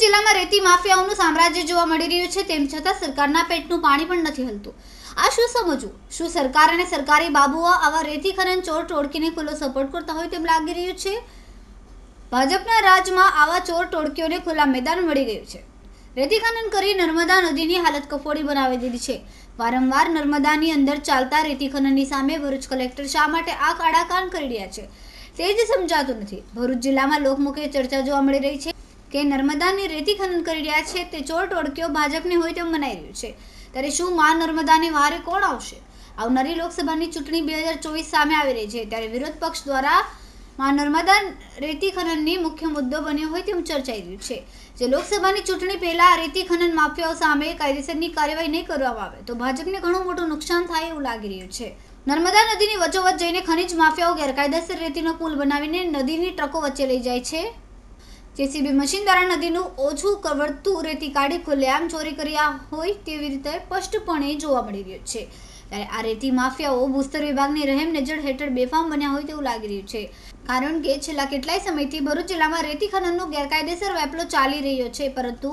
જિલ્લામાં રેતી માફિયાઓનું સામ્રાજ્ય જોવા મળી રહ્યું છે, તેમ છતાં સરકારના પેટનું પાણી પણ નથી હલતું. આ શું સમજવું? શું સરકાર અને સરકારી બાબુઓ આવા રેતી ખનન ચોર ટોળકીને ખુલ્લો સપોર્ટ કરતા હોય તેમ લાગી રહ્યું છે? ભાજપના રાજમાં આવા ચોર ટોળકીઓને ખુલ્લા મેદાન મળી ગયું છે. રેતી ખનન કરી નર્મદા નદીની હાલત કફોડી બનાવી દીધી છે. વારંવાર નર્મદાની અંદર ચાલતા રેતી ખનનની સામે ભરૂચ કલેક્ટર શા માટે આ કાળા કાન કરી રહ્યા છે? તે જ સમજાતું નથી. ભરૂચ જિલ્લામાં લોકમુખે ચર્ચા જોવા મળી રહી છે કે નર્મદાની રેતી ખનન કરી રહ્યા છે, તે ચોર ટોળકીઓ ભાજપની હોય તેમ મનાઈ રહ્યું છે. ત્યારે શું મા નર્મદાની વારે કોણ આવશે? આવનારી લોકસભાની ચૂંટણી બે હજાર ચોવીસ સામે આવી રહી છે. ત્યારે વિરોધ પક્ષ દ્વારા મા નર્મદા રેતી ખનનની મુખ્ય મુદ્દો બન્યો હોય તેમ ચર્ચાઈ રહ્યું છે. જે લોકસભાની ચૂંટણી પહેલા રેતી ખનન માફિયાઓ સામે કાયદેસરની કાર્યવાહી નહીં કરવામાં આવે, તો ભાજપને ઘણું મોટું નુકસાન થાય એવું લાગી રહ્યું છે. નર્મદા નદીની વચ્ચોવચ્ચ જઈને ખનિજ માફિયાઓ ગેરકાયદેસર રેતીનો પુલ બનાવીને નદીની ટ્રકો વચ્ચે લઈ જાય છે. જેસીબી મશીન દ્વારા નદીનું ઓછું કવડતું રેતી કાઢી ખુલ્લેઆમ ચોરી કર્યા હોય તેવી રીતે સ્પષ્ટપણે જોવા મળી રહ્યું છે. ત્યારે આ રેતી માફિયાઓ ભૂસ્તર વિભાગની રહેમ નજર હેઠળ બેફામ બન્યા હોય તેવું લાગી રહ્યું છે. કારણ કે છેલ્લા કેટલાય સમયથી ભરૂચ જિલ્લામાં રેતી ખનનનો ગેરકાયદેસર વેપલો ચાલી રહ્યો છે, પરંતુ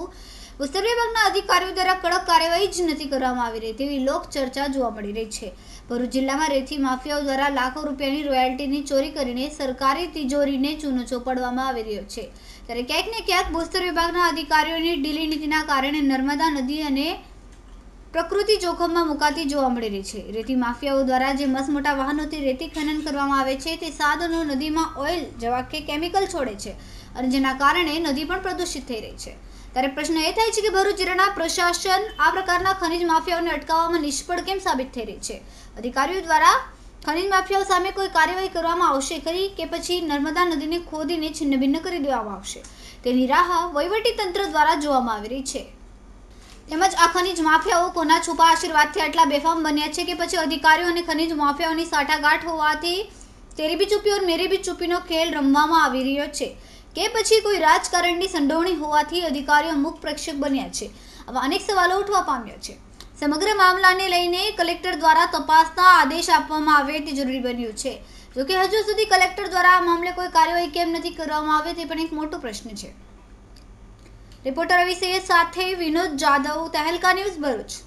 ભૂસ્તર વિભાગના અધિકારીઓ દ્વારા કડક કાર્યવાહી જ નથી કરવામાં આવી રહી તેવી લોક ચર્ચા જોવા મળી રહી છે. ભરૂચ જિલ્લામાં રેતી માફિયાઓ દ્વારા લાખો રૂપિયાની રોયલ્ટીની ચોરી કરીને સરકારી તિજોરીને ચૂનો ચોપડવામાં આવી રહ્યો છે. ત્યારે ક્યાંક ને ક્યાંક ભૂસ્તર વિભાગના અધિકારીઓની ઢીલી નીતિના કારણે નર્મદા નદી અને પ્રકૃતિ જોખમમાં મુકાતી જોવા મળી રહી છે. રેતી માફિયાઓ દ્વારા જે મસમોટા વાહનોથી રેતી ખનન કરવામાં આવે છે તે સાધનો નદીમાં ઓઇલ જેવા કે કેમિકલ છોડે છે અને જેના કારણે નદી પણ પ્રદૂષિત થઈ રહી છે. ત્યારે પ્રશ્ન એ થાય છે કે ભરૂચ જિલ્લાના પ્રશાસન આ પ્રકારના ખનિજ માફિયાઓને અટકાવવામાં નિષ્ફળ કેમ સાબિત થઈ રહી છે? અધિકારીઓ દ્વારા ખનિજ માફિયાઓ સામે કોઈ કાર્યવાહી કરવામાં આવશે ખરી કે પછી નર્મદા નદીને ખોદીને છિન્નભિન્ન કરી દેવામાં આવશે? તેની રાહ વહીવટી તંત્ર દ્વારા જોવામાં આવી રહી છે. તેમજ આ ખનિજ માફિયાઓ કોના છુપા આશીર્વાદથી આટલા બેફામ બન્યા છે કે પછી અધિકારીઓ અને ખનિજ માફિયાઓની સાંઠાગાંઠ હોવાથી તેરી બી ચૂપી ઓર મેરી બી ચૂપીનો ખેલ રમવામાં આવી રહ્યો છે? કે પછી કોઈ રાજકારણની સંડોવણી હોવાથી અધિકારીઓ મુખ પ્રેક્ષક બન્યા છે. આવા અનેક સવાલો ઉઠવા પામ્યા છે. સમગ્ર મામલાને લઈને કલેક્ટર દ્વારા તપાસના આદેશ આપવામાં આવે તે જરૂરી બન્યું છે. જોકે હજુ સુધી કલેક્ટર દ્વારા આ મામલે કોઈ કાર્યવાહી કેમ નથી કરવામાં આવે તે પણ એક મોટો પ્રશ્ન છે. રિપોર્ટર રવિ સાથે વિનોદ જાદવ તહેલકા ન્યૂઝ ભરૂચ.